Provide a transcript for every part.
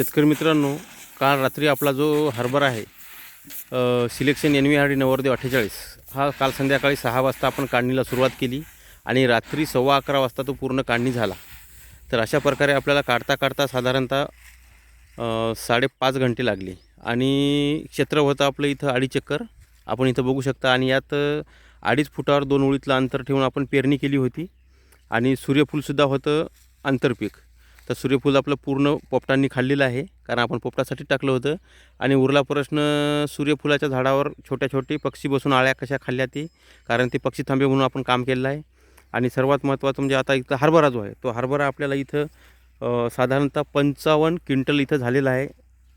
शेतकरी मित्रांनो काल रात्री आपला जो हरभरा आहे selection N V R D नवरदेव अठ्ठेचाळीस हा काल संध्याकाळी सहा वाजता आपण काढणीला सुरुवात केली आणि रात्री सव्वा अकरा वाजता तो पूर्ण काढणी झाला. तर अशा प्रकारे आपल्याला काढता काढता साधारणतः साडेपाच घंटे लागले आणि क्षेत्र होतं आपलं इथं अडीच चक्कर आपण इथं बघू शकता आणि यात अडीच फुटावर दोन ओळीतलं अंतर ठेवून आपण पेरणी केली होती आणि सूर्यफूलसुद्धा होतं आंतरपीक. तर सूर्यफूल आपलं पूर्ण पोपटांनी खाल्लेलं आहे कारण आपण पोपटासाठी टाकलं होतं. आणि उरला प्रश्न सूर्यफुलाच्या झाडावर छोट्या छोटी पक्षी बसून आळ्या कशा खाल्ल्या ती? कारण ते पक्षी थांबे म्हणून आपण काम केलेलं आहे. आणि सर्वात महत्त्वाचं म्हणजे आता इथं हरभरा जो आहे तो हरभरा आपल्याला इथं साधारणतः पंचावन्न क्विंटल इथं झालेला आहे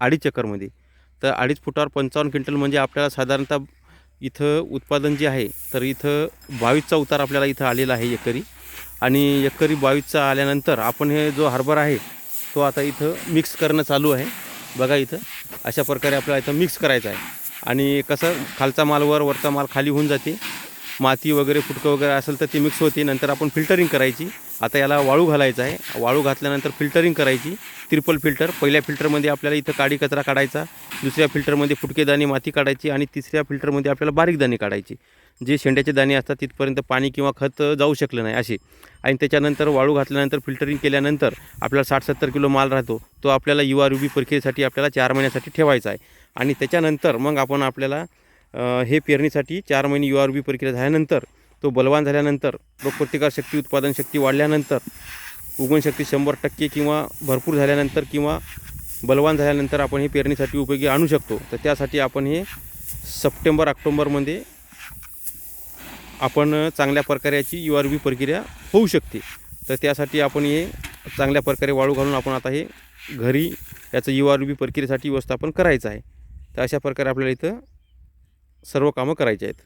अडीच चक्करमध्ये तर अडीच फुटावर पंचावन्न क्विंटल म्हणजे आपल्याला साधारणतः इथं उत्पादन जे आहे तर इथं बावीसचा उतार आपल्याला इथं आलेला आहे एकरी. आणि एकरी बावीसचा आल्यानंतर आपण हे जो हरभरा आहे तो आता इथं मिक्स करणं चालू आहे. बघा इथं अशा प्रकारे आपल्याला इथं मिक्स करायचं आहे. आणि कसं खालचा माल वर वरचा माल खाली होऊन जाते. माती वगैरे फुटकं वगैरे असेल तर ती मिक्स होते. नंतर आपण फिल्टरिंग करायची. आता याला वाळू घालायचा आहे. वाळू घातल्यानंतर फिल्टरिंग करायची. ट्रिपल फिल्टर पहिल्या फिल्टरमध्ये आपल्याला इथं काडी कचरा काढायचा. दुसऱ्या फिल्टरमध्ये फुटके दाणे माती काढायची आणि तिसऱ्या फिल्टरमध्ये आपल्याला बारीक दाणे काढायचे. जे शेंड्याचे दाणे असतात तिथपर्यंत पाणी किंवा खत जाऊ शकलं नाही असे. आणि त्याच्यानंतर वाळू घातल्यानंतर फिल्टरिंग केल्यानंतर आपल्याला साठ सत्तर किलो माल राहतो. तो आपल्याला युवा रुबी प्रक्रियेसाठी आपल्याला चार महिन्यासाठी ठेवायचा आहे. आणि त्याच्यानंतर मग आपण आपल्याला हे पेरणीसाठी चार महिने यू आर बी प्रक्रिया झाल्यानंतर तो बलवान झाल्यानंतर रोगप्रतिकार शक्ती उत्पादन शक्ती वाढल्यानंतर उगवणशक्ती शंभर टक्के किंवा भरपूर झाल्यानंतर किंवा बलवान झाल्यानंतर आपण हे पेरणीसाठी उपयोगी आणू शकतो. तर त्यासाठी आपण हे सप्टेंबर ऑक्टोंबरमध्ये आपण चांगल्या प्रकारे याची यू आर बी प्रक्रिया होऊ शकते. तर त्यासाठी आपण हे चांगल्या प्रकारे वाळू घालून आपण आता हे घरी याचं यू आर बी प्रक्रियेसाठी व्यवस्थापन करायचं आहे. तर अशा प्रकारे आपल्याला इथं सर्व कामं करायची आहेत.